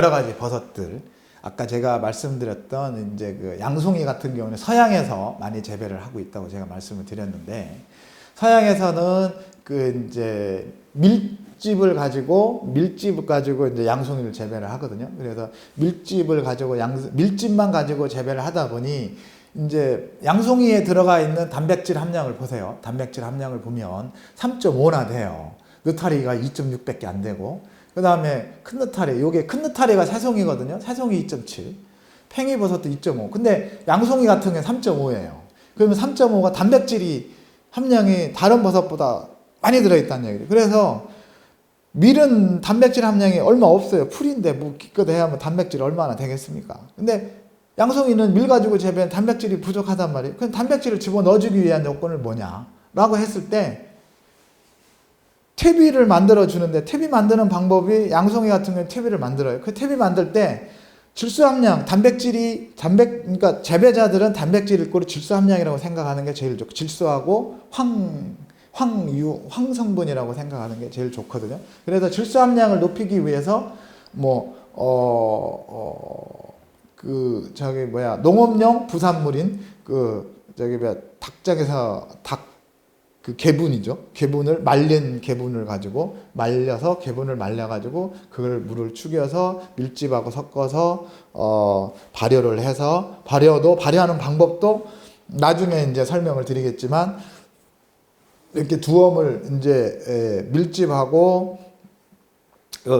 여러 가지 버섯들 아까 제가 말씀드렸던 이제 그 양송이 같은 경우는 서양에서 많이 재배를 하고 있다고 제가 말씀을 드렸는데 서양에서는 그 이제 밀집을 가지고 밀집을 가지고 이제 양송이를 재배를 하거든요. 그래서 밀집을 가지고 양 밀집만 가지고 재배를 하다 보니 이제 양송이에 들어가 있는 단백질 함량을 보세요. 단백질 함량을 보면 3.5나 돼요. 느타리가 2.6밖에 안 되고 그 다음에 큰 느타리 요게 큰 느타리가 새송이거든요. 새송이 2.7 팽이버섯도 2.5 근데 양송이 같은 게 3.5예요. 그러면 3.5가 단백질이 함량이 다른 버섯보다 많이 들어있다는 얘기죠. 그래서 밀은 단백질 함량이 얼마 없어요. 풀인데 뭐 기껏 해야 뭐 단백질 얼마나 되겠습니까? 근데 양송이는 밀 가지고 재배한 단백질이 부족하단 말이에요. 그럼 단백질을 집어 넣어주기 위한 요건을 뭐냐? 라고 했을 때 퇴비를 만들어 주는데 퇴비 만드는 방법이 양송이 같은 경우는 퇴비를 만들어요. 그 퇴비 만들 때 질소 함량, 단백질이 단백 그러니까 재배자들은 단백질 이꼬르 질소 함량이라고 생각하는 게 제일 좋고 질소하고 황 황유 황성분이라고 생각하는 게 제일 좋거든요. 그래서 질소 함량을 높이기 위해서 뭐 어, 뭐어그 저기 뭐야 농업용 부산물인 그 저기 뭐야 닭장에서 닭 그 개분이죠. 개분을 말린 개분을 가지고 말려서 개분을 말려 가지고 그걸 물을 죽여서 밀집하고 섞어서 어 발효를 해서 발효도 발효하는 방법도 나중에 이제 설명을 드리겠지만 이렇게 두엄을 이제 에, 밀집하고 어,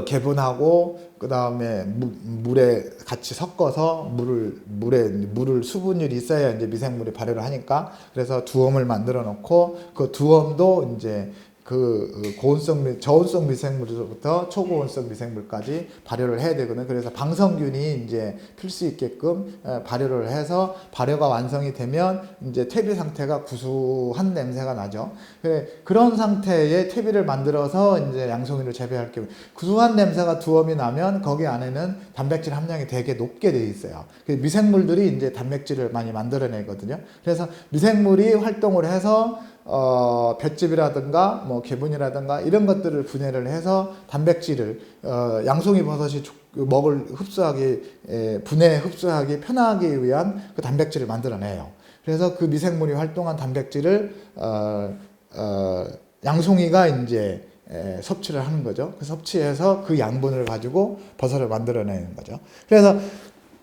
개분하고 그 다음에 물에 같이 섞어서 물을 물에 물을 수분율이 있어야 이제 미생물이 발효를 하니까 그래서 두엄을 만들어 놓고 그 두엄도 이제 그 고온성 미, 저온성 미생물로부터 초고온성 미생물까지 발효를 해야 되거든요. 그래서 방성균이 이제 필수 있게끔 발효를 해서 발효가 완성이 되면 이제 퇴비 상태가 구수한 냄새가 나죠. 그런 상태의 퇴비를 만들어서 이제 양송이를 재배할 경우 구수한 냄새가 두엄이 나면 거기 안에는 단백질 함량이 되게 높게 돼 있어요. 그 미생물들이 이제 단백질을 많이 만들어내거든요. 그래서 미생물이 활동을 해서 어, 볏짚이라든가 뭐 개분이라든가 이런 것들을 분해를 해서 단백질을 어, 양송이 버섯이 먹을 흡수하기 에, 분해 흡수하기 편하기 위한 그 단백질을 만들어내요. 그래서 그 미생물이 활동한 단백질을 어, 어, 양송이가 이제 에, 섭취를 하는 거죠. 그 섭취해서 그 양분을 가지고 버섯을 만들어내는 거죠. 그래서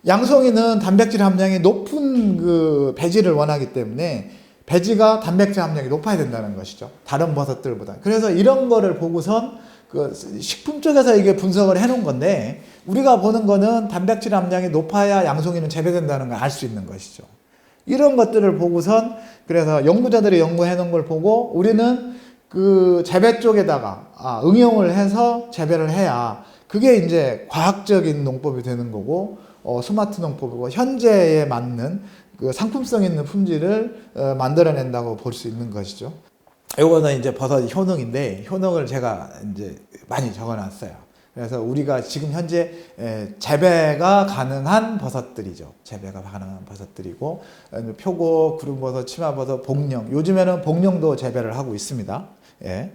양송이는 단백질 함량이 높은 그 배지를 원하기 때문에 배지가 단백질 함량이 높아야 된다는 것이죠. 다른 버섯들보다. 그래서 이런 거를 보고선 그 식품 쪽에서 이게 분석을 해놓은 건데 우리가 보는 거는 단백질 함량이 높아야 양송이는 재배된다는 걸 알 수 있는 것이죠. 이런 것들을 보고선 그래서 연구자들이 연구해 놓은 걸 보고 우리는 그 재배 쪽에다가 아, 응용을 해서 재배를 해야 그게 이제 과학적인 농법이 되는 거고 어, 스마트 농법이고 현재에 맞는 그 상품성 있는 품질을 어, 만들어낸다고 볼 수 있는 것이죠. 이거는 이제 버섯 효능인데 효능을 제가 이제 많이 적어놨어요. 그래서 우리가 지금 현재 재배가 가능한 버섯들이죠. 재배가 가능한 버섯들이고 표고, 구름버섯, 치마버섯, 복령. 요즘에는 복령도 재배를 하고 있습니다. 예.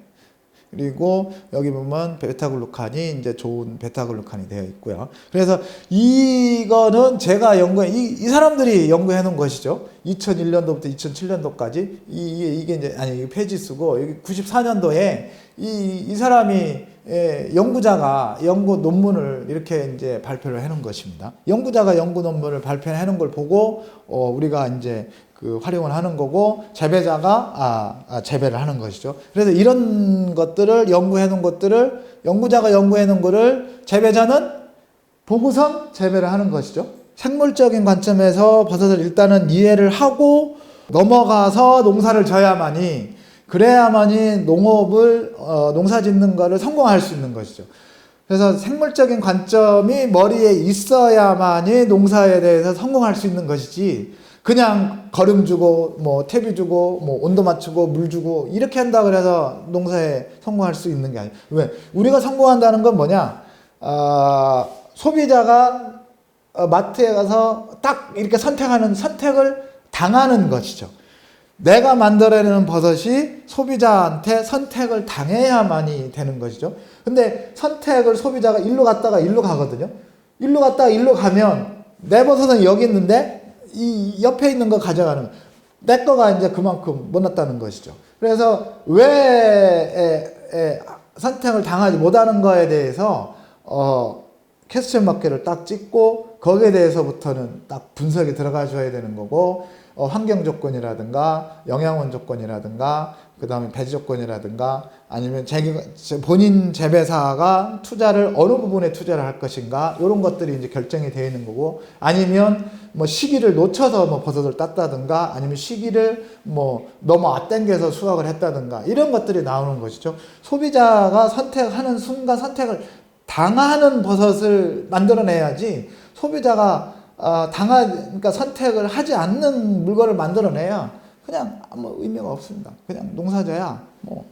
그리고 여기 보면 베타글루칸이 이제 좋은 베타글루칸이 되어 있고요. 그래서 이거는 제가 연구해 이, 이 사람들이 연구해 놓은 것이죠. 2001년도부터 2007년도까지 이, 이게 이제 아니 페이지 쓰고 여기 94년도에 이, 이 사람이 예, 연구자가 연구 논문을 이렇게 이제 발표를 해놓은 것입니다. 연구자가 연구 논문을 발표해 놓은 걸 보고 어, 우리가 이제 그 활용을 하는 거고 재배자가 아, 아, 재배를 하는 것이죠. 그래서 이런 것들을 연구해 놓은 것들을 연구자가 연구해 놓은 거를 재배자는 보고선 재배를 하는 것이죠. 생물적인 관점에서 버섯을 일단은 이해를 하고 넘어가서 농사를 져야만이 그래야만이 농업을 어, 농사 짓는 거를 성공할 수 있는 것이죠. 그래서 생물적인 관점이 머리에 있어야만이 농사에 대해서 성공할 수 있는 것이지 그냥 거름 주고 뭐 퇴비 주고 뭐 온도 맞추고 물 주고 이렇게 한다 그래서 농사에 성공할 수 있는 게 아니에요. 왜? 우리가 성공한다는 건 뭐냐? 어, 소비자가 어, 마트에 가서 딱 이렇게 선택하는 선택을 당하는 것이죠. 내가 만들어내는 버섯이 소비자한테 선택을 당해야만이 되는 것이죠. 근데 선택을 소비자가 일로 갔다가 일로 가거든요. 일로 갔다가 일로 가면 내 버섯은 여기 있는데 이 옆에 있는 거 가져가는. 내 거가 이제 그만큼 못 났다는 것이죠. 그래서 왜 에, 에, 선택을 당하지 못하는 거에 대해서 어, 캐스천 마켓을 딱 찍고 거기에 대해서부터는 딱 분석이 들어가 줘야 되는 거고 어, 환경 조건이라든가 영양원 조건이라든가 그 다음에 배지 조건이라든가 아니면 자기 본인 재배사가 투자를 어느 부분에 투자를 할 것인가 이런 것들이 이제 결정이 되어 있는 거고 아니면 뭐 시기를 놓쳐서 뭐 버섯을 땄다든가 아니면 시기를 뭐 너무 앞당겨서 수확을 했다든가 이런 것들이 나오는 것이죠. 소비자가 선택하는 순간 선택을 당하는 버섯을 만들어내야지 소비자가 어, 당하 그러니까 선택을 하지 않는 물건을 만들어내야 그냥 아무 의미가 없습니다. 그냥 농사져야 뭐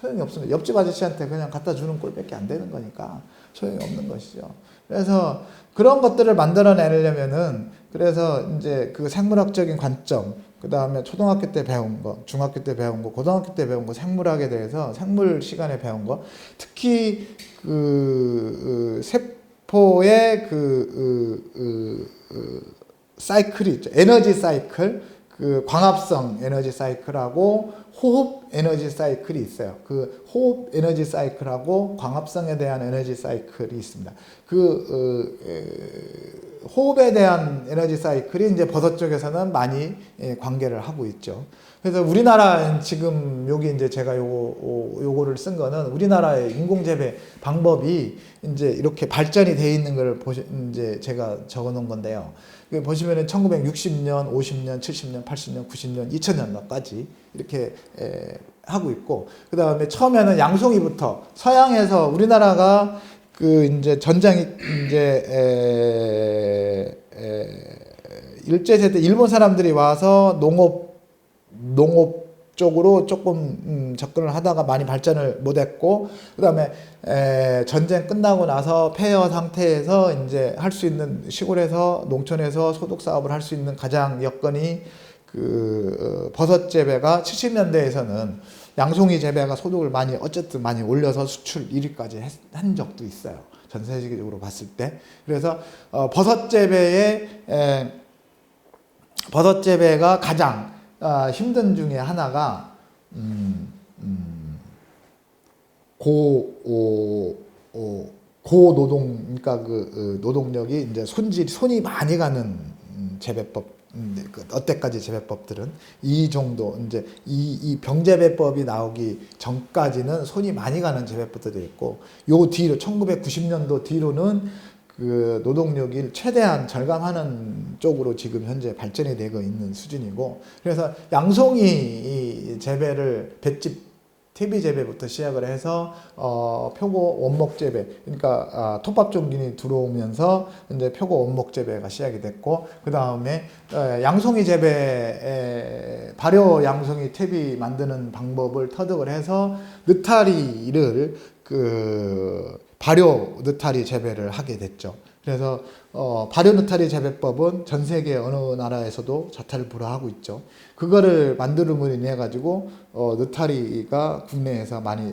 소용이 없습니다. 옆집 아저씨한테 그냥 갖다 주는 꼴밖에 안 되는 거니까 소용이 없는 것이죠. 그래서 그런 것들을 만들어내려면은 그래서 이제 그 생물학적인 관점, 그 다음에 초등학교 때 배운 거, 중학교 때 배운 거, 고등학교 때 배운 거, 생물학에 대해서 생물 시간에 배운 거, 특히 그, 그 세포의 그, 그, 그, 그 사이클이 있죠. 에너지 사이클, 그 광합성 에너지 사이클하고 호흡 에너지 사이클이 있어요. 그 호흡 에너지 사이클하고 광합성에 대한 에너지 사이클이 있습니다. 그 어, 에, 호흡에 대한 에너지 사이클이 이제 버섯 쪽에서는 많이 예, 관계를 하고 있죠. 그래서 우리나라 지금 여기 이제 제가 요거 요거를 쓴 거는 우리나라의 인공 재배 방법이 이제 이렇게 발전이 돼 있는 걸 보시 이제 제가 적어 놓은 건데요. 그 보시면은 1960년, 50년, 70년, 80년, 90년, 2000년도까지 이렇게 에, 하고 있고 그 다음에 처음에는 양송이부터 서양에서 우리나라가 그 이제 전장이 이제 에, 에, 일제 세대 일본 사람들이 와서 농업 농업 쪽으로 조금 음, 접근을 하다가 많이 발전을 못했고 그다음에 에, 전쟁 끝나고 나서 폐허 상태에서 이제 할 수 있는 시골에서 농촌에서 소득 사업을 할 수 있는 가장 여건이 그 어, 버섯 재배가 70년대에서는 양송이 재배가 소득을 많이 어쨌든 많이 올려서 수출 1위까지 했, 한 적도 있어요. 전 세계적으로 봤을 때 그래서 어, 버섯 재배의 에, 버섯 재배가 가장 아, 힘든 중에 하나가 음, 음, 고, 오, 오, 고노동 그러니까 그 어, 노동력이 이제 손질 손이 많이 가는 음, 재배법 음, 그 어때까지 재배법들은 이 정도 이제 이, 이 병재배법이 나오기 전까지는 손이 많이 가는 재배법들이 있고 요 뒤로 1990년도 뒤로는 그 노동력이 최대한 절감하는 쪽으로 지금 현재 발전이 되고 있는 수준이고 그래서 양송이 재배를 볏짚 퇴비 재배부터 시작을 해서 어, 표고 원목 재배 그러니까 아, 톱밥 종균이 들어오면서 이제 표고 원목 재배가 시작이 됐고 그 다음에 양송이 재배 발효 양송이 퇴비 만드는 방법을 터득을 해서 느타리를 그 발효 느타리 재배를 하게 됐죠. 그래서 어, 발효 느타리 재배법은 전 세계 어느 나라에서도 자타를 불허하고 있죠. 그거를 만들음으로 인해 가지고 어, 느타리가 국내에서 많이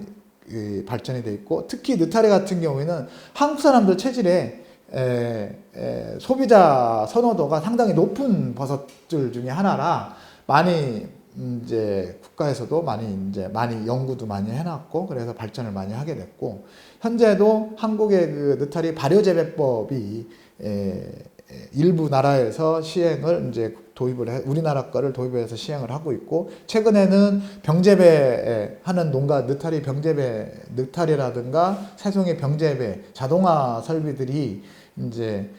이, 발전이 돼 있고 특히 느타리 같은 경우에는 한국 사람들 체질에 에, 에, 소비자 선호도가 상당히 높은 버섯들 중에 하나라 많이 음, 이제 국가에서도 많이 이제 많이 연구도 많이 해놨고 그래서 발전을 많이 하게 됐고 현재도 한국의 그 느타리 발효 재배법이 에, 일부 나라에서 시행을 이제 도입을 해 우리나라 거를 도입해서 시행을 하고 있고 최근에는 병재배 하는 농가 느타리 병재배 느타리라든가 새송이 병재배 자동화 설비들이 이제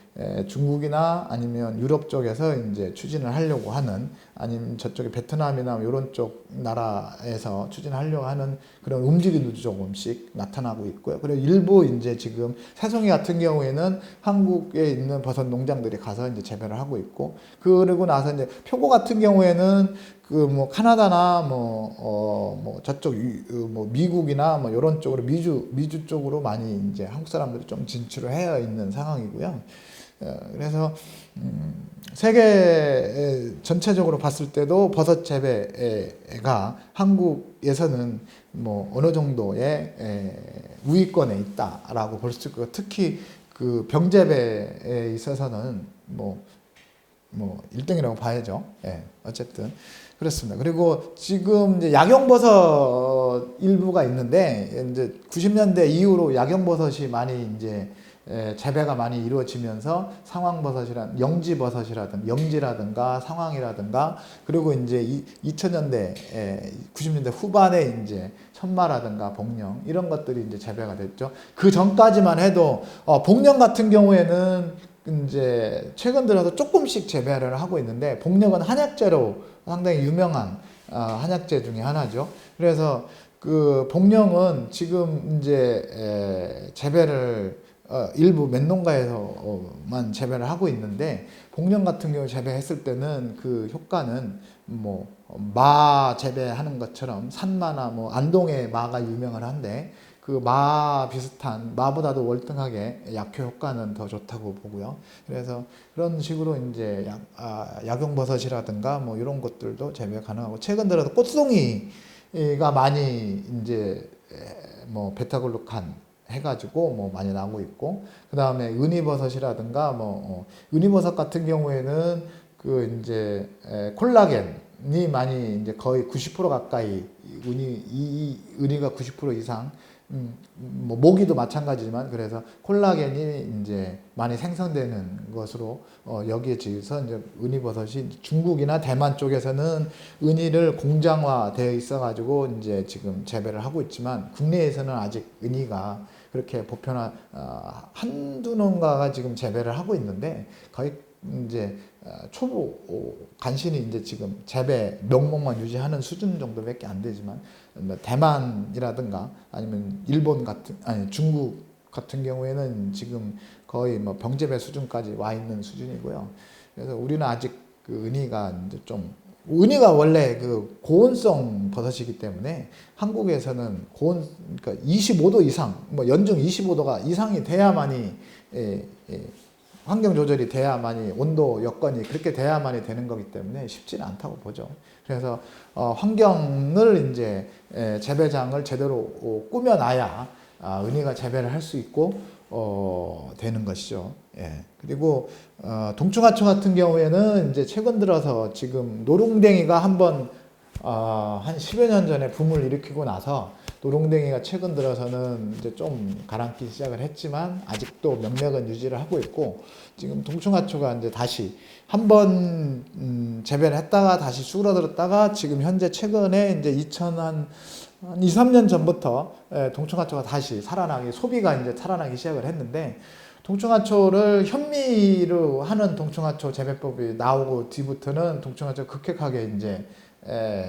중국이나 아니면 유럽 쪽에서 이제 추진을 하려고 하는 아니면 저쪽에 베트남이나 이런 쪽 나라에서 추진하려고 하는 그런 움직임도 조금씩 나타나고 있고요. 그리고 일부 이제 지금 새송이 같은 경우에는 한국에 있는 버섯 농장들이 가서 이제 재배를 하고 있고 그러고 나서 이제 표고 같은 경우에는 그 뭐 카나다나 뭐 어 뭐 저쪽 뭐 미국이나 뭐 이런 쪽으로 미주 미주 쪽으로 많이 이제 한국 사람들이 좀 진출을 해 있는 상황이고요. 어, 그래서 음, 세계 전체적으로 봤을 때도 버섯 재배가 한국에서는 뭐 어느 정도의 우위권에 있다라고 볼 수 있고 특히 그 병재배에 있어서는 뭐, 뭐 1등이라고 봐야죠. 예, 어쨌든 그렇습니다. 그리고 지금 이제 약용버섯 일부가 있는데 이제 90년대 이후로 약용버섯이 많이 이제 에, 재배가 많이 이루어지면서 상황버섯이라 영지버섯이라든 영지라든가 상황이라든가 그리고 이제 2000년대 90년대 후반에 이제 천마라든가 복령 이런 것들이 이제 재배가 됐죠. 그 전까지만 해도 어, 복령 같은 경우에는 이제 최근 들어서 조금씩 재배를 하고 있는데 복령은 한약재로 상당히 유명한 어, 한약재 중에 하나죠. 그래서 그 복령은 지금 이제 에, 재배를 어, 일부 맨농가에서만 재배를 하고 있는데 복령 같은 경우 재배했을 때는 그 효과는 뭐 마 재배하는 것처럼 산마나 뭐 안동의 마가 유명을 한데 그 마 비슷한 마보다도 월등하게 약효 효과는 더 좋다고 보고요. 그래서 그런 식으로 이제 약, 아, 약용 버섯이라든가 뭐 이런 것들도 재배 가능하고 최근 들어서 꽃송이가 많이 이제 에, 뭐 베타글루칸 해가지고 뭐 많이 나오고 있고 그 다음에 은이버섯이라든가 뭐 어, 은이버섯 같은 경우에는 그 이제 에, 콜라겐이 많이 이제 거의 90% 가까이 은이 이, 이 은이가 90% 이상 음, 뭐 모기도 마찬가지지만 그래서 콜라겐이 이제 많이 생성되는 것으로 어, 여기에 지어서 이제 은이버섯이 중국이나 대만 쪽에서는 은이를 공장화되어 있어가지고 이제 지금 재배를 하고 있지만 국내에서는 아직 은이가 그렇게 보편화 어, 한두 농가가 지금 재배를 하고 있는데 거의 이제 어, 초보 어, 간신히 이제 지금 재배 명목만 유지하는 수준 정도밖에 안 되지만 뭐 대만이라든가 아니면 일본 같은 아니 중국 같은 경우에는 지금 거의 뭐 병재배 수준까지 와 있는 수준이고요. 그래서 우리는 아직 그 은이가 이제 좀 은이가 원래 그 고온성 버섯이기 때문에 한국에서는 고온 그러니까 25도 이상 뭐 연중 25도가 이상이 돼야만이 예, 예, 환경 조절이 돼야만이 온도 여건이 그렇게 돼야만이 되는 거기 때문에 쉽지는 않다고 보죠. 그래서 어, 환경을 이제 에, 재배장을 제대로 어, 꾸며놔야 아, 은희가 재배를 할 수 있고 어, 되는 것이죠. 예. 그리고 어, 동충하초 같은 경우에는 이제 최근 들어서 지금 노롱댕이가 한번 어, 한 10여 년 전에 붐을 일으키고 나서 노롱댕이가 최근 들어서는 이제 좀 가라앉기 시작을 했지만 아직도 명맥은 유지를 하고 있고 지금 동충하초가 이제 다시 한번 음, 재배를 했다가 다시 수그러들었다가 지금 현재 최근에 이제 2000한 한 2, 3년 전부터 예, 동충하초가 다시 살아나기 소비가 이제 살아나기 시작을 했는데 동충하초를 현미로 하는 동충하초 재배법이 나오고 뒤부터는 동충하초 급격하게 이제 에,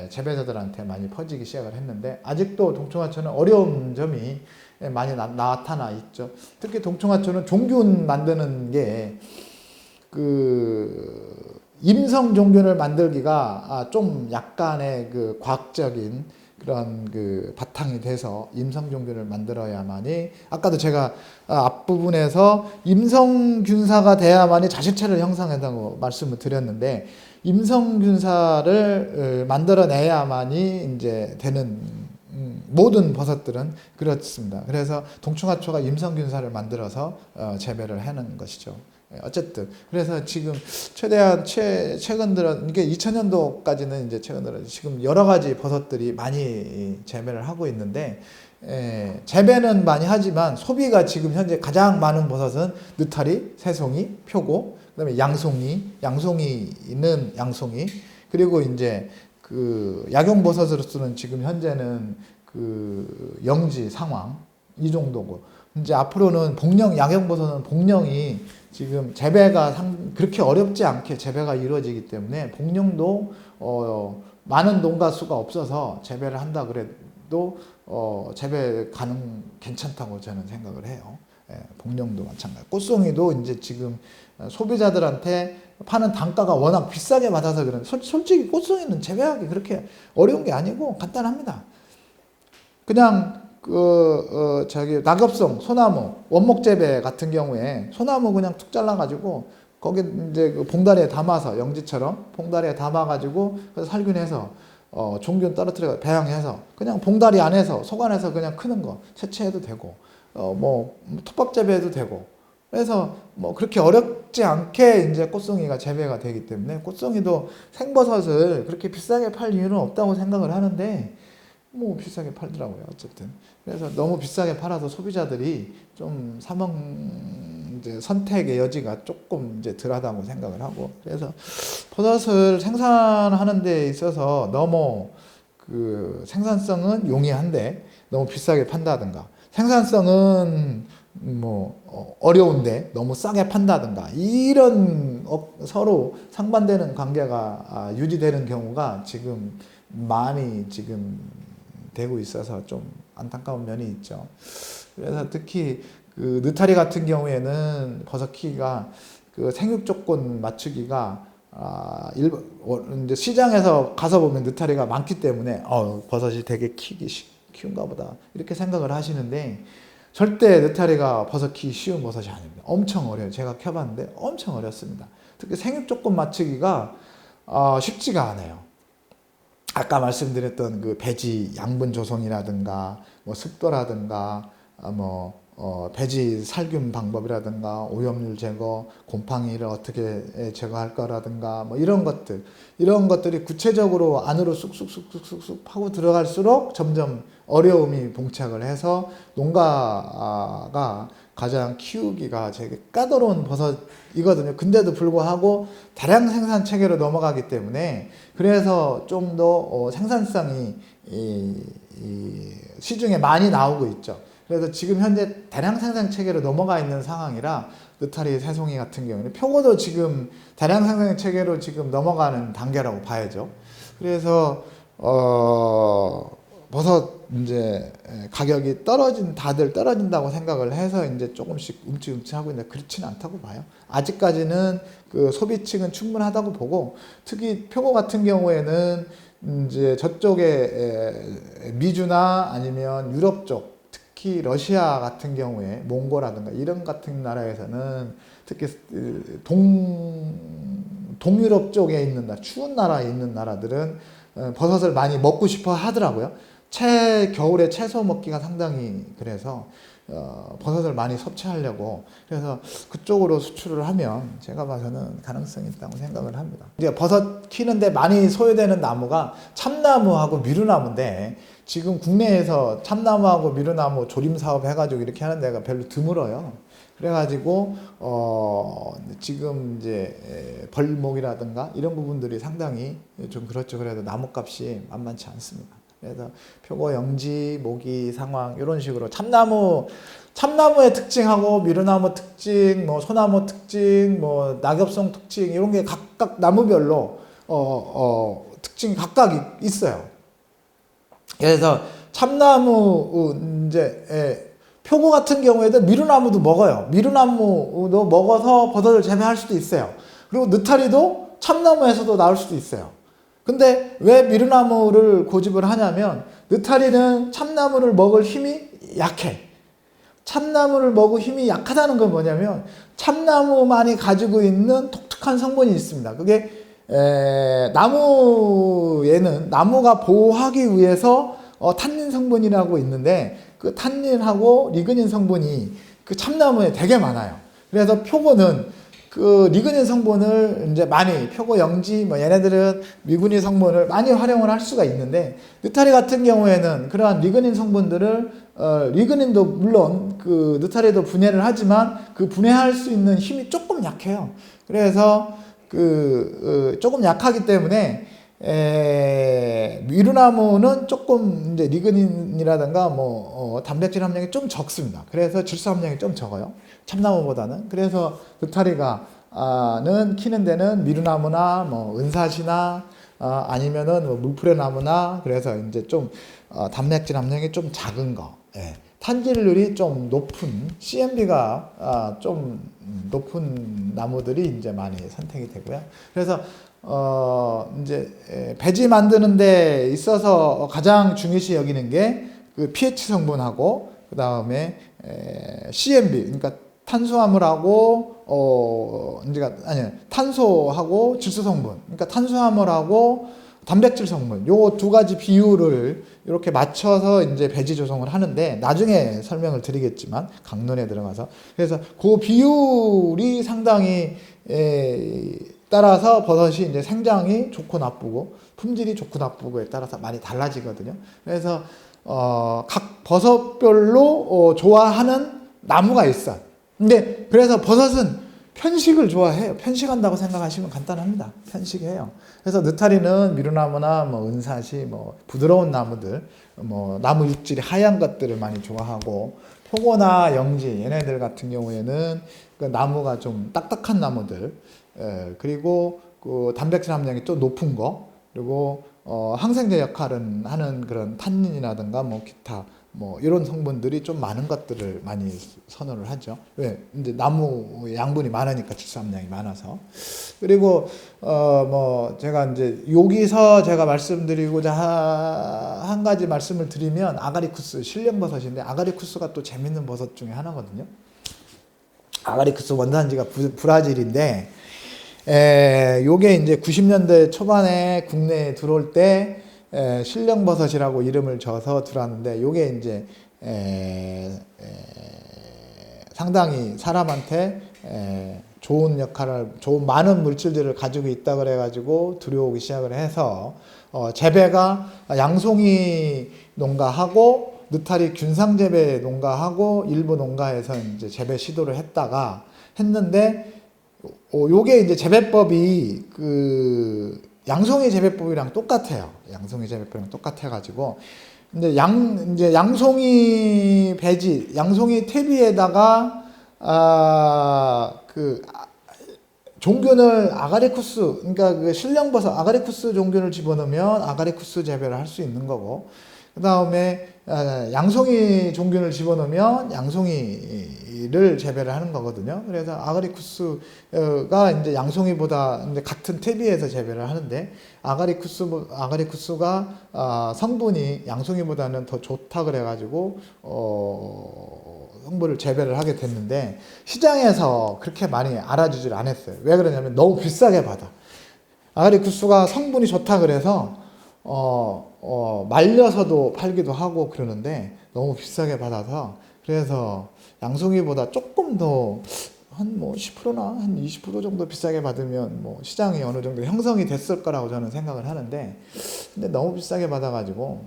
재배자들한테 많이 퍼지기 시작을 했는데 아직도 동충하초는 어려운 점이 예, 많이 나, 나타나 있죠. 특히 동충하초는 종균 만드는 게 그 임성 종균을 만들기가 아, 좀 약간의 그 과학적인 그런 그 바탕이 돼서 임성 종균을 만들어야만이 아까도 제가 아, 앞부분에서 임성균사가 돼야만이 자식체를 형성한다고 말씀을 드렸는데 임성균사를 어, 만들어내야만이 이제 되는 음, 모든 버섯들은 그렇습니다. 그래서 동충하초가 임성균사를 만들어서 어, 재배를 하는 것이죠. 예, 어쨌든 그래서 지금 최대한 최 최근 들어 이게 2000년도까지는 이제 최근 들어 지금 여러 가지 버섯들이 많이 재배를 하고 있는데 에, 재배는 많이 하지만 소비가 지금 현재 가장 많은 버섯은 느타리, 새송이, 표고, 그다음에 양송이, 양송이는 양송이 그리고 이제 그 약용 버섯으로서는 지금 현재는 그 영지 상황 이 정도고 이제 앞으로는 복령 약용 버섯은 복령이 지금 재배가 상, 그렇게 어렵지 않게 재배가 이루어지기 때문에 복령도 어, 많은 농가 수가 없어서 재배를 한다 그래도 어, 재배 가능 괜찮다고 저는 생각을 해요. 예, 복령도 마찬가지. 꽃송이도 이제 지금 소비자들한테 파는 단가가 워낙 비싸게 받아서 그런. 솔직히 꽃송이는 재배하기 그렇게 어려운 게 아니고 간단합니다. 그냥 그 어, 저기 낙엽송, 소나무, 원목 재배 같은 경우에 소나무 그냥 툭 잘라가지고 거기 이제 그 봉다리에 담아서 영지처럼 봉다리에 담아가지고 그래서 살균해서 어, 종균 떨어뜨려 배양해서 그냥 봉다리 안에서 속 안에서 그냥 크는 거 채취해도 되고 어, 뭐 톱밥 재배해도 되고. 그래서 뭐 그렇게 어렵지 않게 이제 꽃송이가 재배가 되기 때문에 꽃송이도 생버섯을 그렇게 비싸게 팔 이유는 없다고 생각을 하는데 뭐 비싸게 팔더라고요 어쨌든. 그래서 너무 비싸게 팔아서 소비자들이 좀 사먹 이제 선택의 여지가 조금 이제 덜하다고 생각을 하고. 그래서 버섯을 생산하는 데 있어서 너무 그 생산성은 용이한데 너무 비싸게 판다든가 생산성은 뭐 어, 어려운데 너무 싸게 판다든가 이런 어, 서로 상반되는 관계가 아, 유지되는 경우가 지금 많이 지금 되고 있어서 좀 안타까운 면이 있죠. 그래서 특히 그 느타리 같은 경우에는 버섯 키기가 그 생육 조건 맞추기가 아, 일, 시장에서 가서 보면 느타리가 많기 때문에 어, 버섯이 되게 키기 쉬- 키운가 보다 이렇게 생각을 하시는데 절대 느타리가 버섯 키기 쉬운 버섯이 아닙니다. 엄청 어려요. 제가 켜봤는데 엄청 어렵습니다. 특히 생육 조건 맞추기가 어, 쉽지가 않아요. 아까 말씀드렸던 그 배지 양분 조성이라든가 뭐 습도라든가 아, 뭐 어, 배지 살균 방법이라든가 오염률 제거, 곰팡이를 어떻게 에, 제거할 거라든가 뭐 이런 것들 이런 것들이 구체적으로 안으로 쑥쑥쑥쑥쑥쑥 파고 들어갈수록 점점 어려움이 봉착을 해서 농가가 가장 키우기가 되게 까다로운 버섯이거든요. 근데도 불구하고 다량 생산 체계로 넘어가기 때문에 그래서 좀 더 생산성이 이, 이 시중에 많이 나오고 있죠. 그래서 지금 현재 다량 생산 체계로 넘어가 있는 상황이라 느타리 새송이 같은 경우는 표고도 지금 다량 생산 체계로 지금 넘어가는 단계라고 봐야죠. 그래서 어 버섯 이제 가격이 떨어진 다들 떨어진다고 생각을 해서 이제 조금씩 움찔움찔 하고 있는데 그렇지는 않다고 봐요. 아직까지는 그 소비층은 충분하다고 보고 특히 표고 같은 경우에는 이제 저쪽에 에, 미주나 아니면 유럽 쪽 특히 러시아 같은 경우에 몽고라든가 이런 같은 나라에서는 특히 동 동유럽 쪽에 있는 나라, 추운 나라에 있는 나라들은 어, 버섯을 많이 먹고 싶어 하더라고요. 채 겨울에 채소 먹기가 상당히 그래서 어, 버섯을 많이 섭취하려고 그래서 그쪽으로 수출을 하면 제가 봐서는 가능성이 있다고 생각을 합니다. 이제 버섯 키는데 많이 소요되는 나무가 참나무하고 미루나무인데 지금 국내에서 참나무하고 미루나무 조림 사업 해가지고 이렇게 하는 데가 별로 드물어요. 그래가지고 어 지금 이제 에, 벌목이라든가 이런 부분들이 상당히 좀 그렇죠. 그래도 나무값이 만만치 않습니다. 그래서 표고 영지, 모기 상황 이런 식으로 참나무 참나무의 특징하고 미루나무 특징, 뭐 소나무 특징, 뭐 낙엽송 특징 이런 게 각각 나무별로 어, 어, 특징이 각각 있어요. 그래서 참나무 이제 예, 표고 같은 경우에도 미루나무도 먹어요. 미루나무도 먹어서 버섯을 재배할 수도 있어요. 그리고 느타리도 참나무에서도 나올 수도 있어요. 근데 왜 미루나무를 고집을 하냐면 느타리는 참나무를 먹을 힘이 약해. 참나무를 먹을 힘이 약하다는 건 뭐냐면 참나무만이 가지고 있는 독특한 성분이 있습니다. 그게 에, 나무에는 나무가 보호하기 위해서 어, 탄닌 성분이라고 있는데 그 탄닌하고 리그닌 성분이 그 참나무에 되게 많아요. 그래서 표고는 그 리그닌 성분을 이제 많이 표고 영지 뭐 얘네들은 미군인 성분을 많이 활용을 할 수가 있는데 느타리 같은 경우에는 그러한 리그닌 성분들을 어, 리그닌도 물론 그 느타리도 분해를 하지만 그 분해할 수 있는 힘이 조금 약해요. 그래서 그 어, 조금 약하기 때문에 에, 미루나무는 조금 이제 리그닌이라든가 뭐 어, 단백질 함량이 좀 적습니다. 그래서 질소 함량이 좀 적어요. 참나무보다는. 그래서 느타리가는 키는 데는 미루나무나 뭐 은사시나 어, 아니면은 뭐 물풀의 나무나 그래서 이제 좀 어, 단백질 함량이 좀 작은 거. 예. 탄질률이 좀 높은 CMB가 아, 좀 높은 나무들이 이제 많이 선택이 되고요. 그래서 어 이제 에, 배지 만드는 데 있어서 가장 중요시 여기는 게 그 pH 성분하고 그 다음에 CMB 그러니까 탄수화물하고 어 이제가 아니 탄소하고 질소 성분 그러니까 탄수화물하고 단백질 성분 요 두 가지 비율을 이렇게 맞춰서 이제 배지 조성을 하는데 나중에 설명을 드리겠지만 강론에 들어가서 그래서 그 비율이 상당히 에, 따라서 버섯이 이제 생장이 좋고 나쁘고 품질이 좋고 나쁘고에 따라서 많이 달라지거든요. 그래서 어, 각 버섯별로 어, 좋아하는 나무가 있어. 근데 그래서 버섯은 편식을 좋아해요. 편식한다고 생각하시면 간단합니다. 편식해요. 그래서 느타리는 미루나무나 뭐 은사시, 뭐 부드러운 나무들, 뭐 나무 육질이 하얀 것들을 많이 좋아하고 표고나 영지 얘네들 같은 경우에는 그 나무가 좀 딱딱한 나무들, 에, 그리고 그 단백질 함량이 또 높은 거, 그리고 어, 항생제 역할은 하는 그런 탄닌이라든가 뭐 기타 뭐 이런 성분들이 좀 많은 것들을 많이 선호를 하죠. 왜? 이제 나무 양분이 많으니까 질소함량이 많아서. 그리고 어 뭐 제가 이제 여기서 제가 말씀드리고자 하- 한 가지 말씀을 드리면 아가리쿠스 실령 버섯인데 아가리쿠스가 또 재밌는 버섯 중에 하나거든요. 아가리쿠스 원산지가 부- 브라질인데 에, 요게 이제 90년대 초반에 국내에 들어올 때 에, 실령버섯이라고 이름을 줘서 들어왔는데 요게 이제 에, 에, 상당히 사람한테 에, 좋은 역할을 좋은 많은 물질들을 가지고 있다 그래 가지고 들여오기 시작을 해서 어, 재배가 양송이 농가하고 느타리 균상 재배 농가하고 일부 농가에서 이제 재배 시도를 했다가 했는데 어, 요게 이제 재배법이 그 양송이 재배법이랑 똑같아요. 양송이 재배법이랑 똑같아 가지고 근데 양 이제 양송이 배지, 양송이 퇴비에다가 아 그 종균을 아가리쿠스 그러니까 그 실령버섯 아가리쿠스 종균을 집어넣으면 아가리쿠스 재배를 할 수 있는 거고 그 다음에 양송이 종균을 집어넣으면 양송이 를 재배를 하는 거거든요. 그래서 아가리쿠스가 이제 양송이보다 이제 같은 퇴비에서 재배를 하는데 아가리쿠스 아가리쿠스가 아, 성분이 양송이보다는 더 좋다 그래가지고 어, 성분을 재배를 하게 됐는데 시장에서 그렇게 많이 알아주질 않았어요. 왜 그러냐면 너무 비싸게 받아. 아가리쿠스가 성분이 좋다 그래서 어, 어, 말려서도 팔기도 하고 그러는데 너무 비싸게 받아서 그래서 양송이보다 조금 더 한 뭐 10%나 한 20% 정도 비싸게 받으면 뭐 시장이 어느 정도 형성이 됐을 거라고 저는 생각을 하는데 근데 너무 비싸게 받아가지고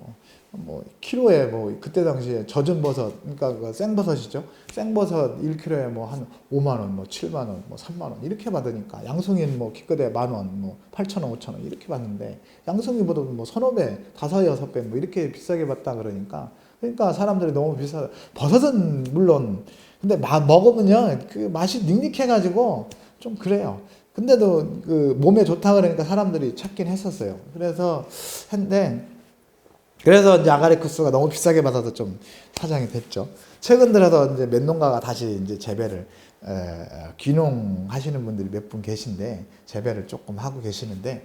뭐 키로에 뭐 그때 당시에 젖은 버섯 그러니까 그 생버섯이죠. 생버섯 1kg에 뭐 한 5만 원, 뭐 7만 원, 뭐 3만 원 이렇게 받으니까 양송이는 뭐 기껏해 만 원, 뭐 8천 원, 5천 원 이렇게 받는데 양송이보다 뭐 서너 배, 다섯 여섯 배 뭐 이렇게 비싸게 받다 그러니까 그러니까 사람들이 너무 비싸. 버섯은 물론 근데 마, 먹으면요 그 맛이 닝닝해가지고 좀 그래요. 근데도 그 몸에 좋다 그러니까 사람들이 찾긴 했었어요. 그래서 했는데 그래서 이제 아가리쿠스가 너무 비싸게 받아서 좀 사장이 됐죠. 최근 들어서 이제 몇 농가가 다시 이제 재배를 에, 귀농하시는 분들이 몇 분 계신데 재배를 조금 하고 계시는데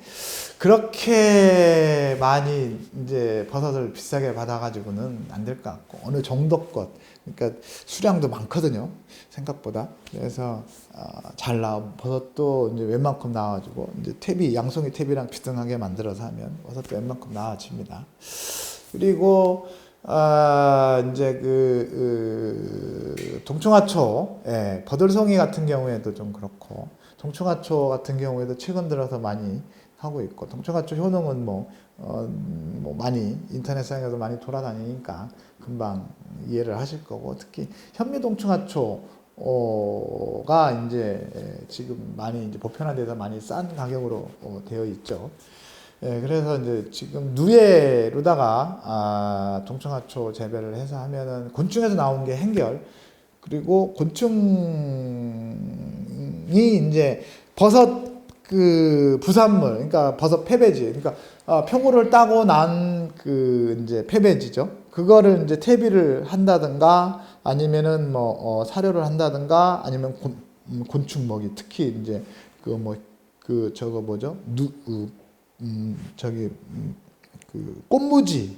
그렇게 많이 이제 버섯을 비싸게 받아가지고는 안 될 것 같고 어느 정도 것. 그러니까 수량도 많거든요. 생각보다. 그래서 어, 잘 나온 버섯도 이제 웬만큼 나와가지고 이제 퇴비 양송이 퇴비랑 비등하게 만들어서 하면 버섯도 웬만큼 나와집니다. 그리고 아 이제 그, 그 동충하초, 예, 버들송이 같은 경우에도 좀 그렇고 동충하초 같은 경우에도 최근 들어서 많이 하고 있고 동충하초 효능은 뭐, 어, 뭐 많이 인터넷상에도 많이 돌아다니니까 금방 이해를 하실 거고 특히 현미 동충하초 어가 이제 지금 많이 이제 보편화돼서 많이 싼 가격으로 어, 되어 있죠. 예, 그래서 이제 지금 누에로다가 아, 동충하초 재배를 해서 하면은 곤충에서 나온 게 행결. 그리고 곤충이 이제 버섯 그 부산물 그러니까 버섯 패배지. 그러니까 아, 표고를 따고 난 그 이제 패배지죠. 그거를 이제 퇴비를 한다든가 아니면은 뭐 어, 사료를 한다든가 아니면 곤, 음, 곤충 먹이. 특히 이제 그 뭐그 저거 뭐죠? 누 그, 음, 저기, 음, 그, 꽃무지,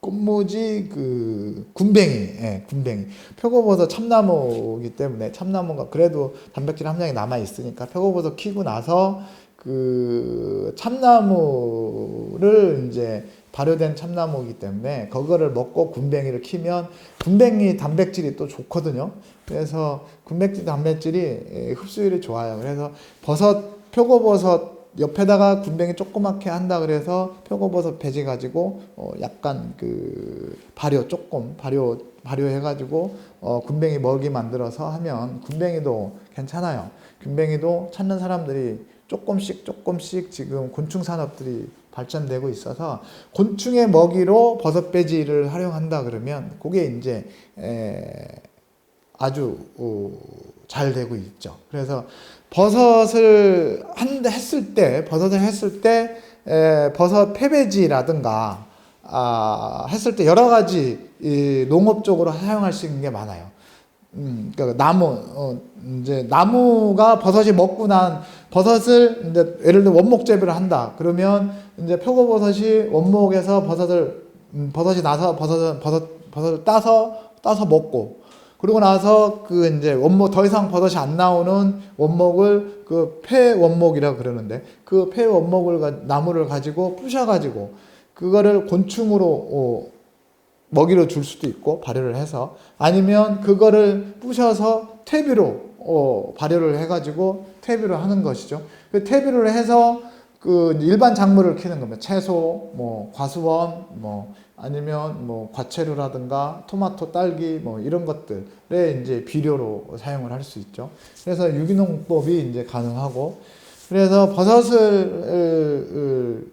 꽃무지, 그, 군뱅이, 예, 군뱅이. 표고버섯 참나무이기 때문에 참나무가 그래도 단백질 함량이 남아 있으니까 표고버섯 키고 나서 그 참나무를 이제 발효된 참나무이기 때문에 그거를 먹고 군뱅이를 키면 군뱅이 단백질이 또 좋거든요. 그래서 군뱅이 단백질이 에, 흡수율이 좋아요. 그래서 버섯 표고버섯 옆에다가 군뱅이 조그맣게 한다 그래서 표고버섯 배지 가지고 어 약간 그 발효 조금 발효 발효해 가지고 어 군뱅이 먹이 만들어서 하면 군뱅이도 괜찮아요. 군뱅이도 찾는 사람들이 조금씩 조금씩 지금 곤충 산업들이 발전되고 있어서 곤충의 먹이로 버섯 배지를 활용한다 그러면 그게 이제 에 아주 어, 잘 되고 있죠. 그래서 버섯을 한 했을 때 버섯을 했을 때 에, 버섯 패배지라든가 아, 했을 때 여러 가지 이 농업적으로 사용할 수 있는 게 많아요. 음, 그러니까 나무 어, 이제 나무가 버섯이 먹고 난 버섯을 이제 예를 들어 원목 재배를 한다. 그러면 이제 표고버섯이 원목에서 버섯을 음, 버섯이 나서 버섯을 버섯 버섯을 따서 따서 먹고 그러고 나서 그 이제 원목 더 이상 버섯이 안 나오는 원목을 그 폐 원목이라 그러는데 그 폐 원목을 가- 나무를 가지고 부셔 가지고 그거를 곤충으로 어, 먹이로 줄 수도 있고 발효를 해서 아니면 그거를 부셔서 퇴비로 어, 발효를 해 가지고 퇴비로 하는 것이죠. 그 퇴비를 해서 그 일반 작물을 키는 겁니다. 채소, 뭐 과수원, 뭐 아니면 뭐 과채류라든가 토마토, 딸기 뭐 이런 것들에 이제 비료로 사용을 할 수 있죠. 그래서 유기농법이 이제 가능하고 그래서 버섯을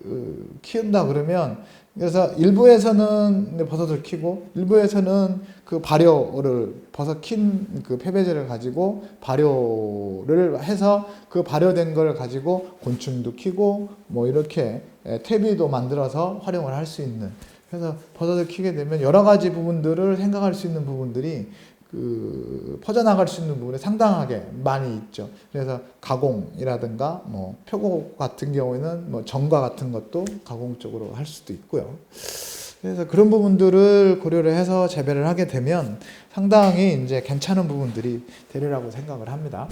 키운다 그러면 그래서 일부에서는 버섯을 키고 일부에서는 그 발효를 버섯 킨그 폐배제를 가지고 발효를 해서 그 발효된 걸 가지고 곤충도 키고 뭐 이렇게 에, 퇴비도 만들어서 활용을 할 수 있는 그래서 버섯을 키게 되면 여러 가지 부분들을 생각할 수 있는 부분들이 그 퍼져나갈 수 있는 부분이 상당하게 많이 있죠. 그래서 가공이라든가 뭐 표고 같은 경우에는 뭐 정과 같은 것도 가공 쪽으로 할 수도 있고요. 그래서 그런 부분들을 고려를 해서 재배를 하게 되면 상당히 이제 괜찮은 부분들이 되리라고 생각을 합니다.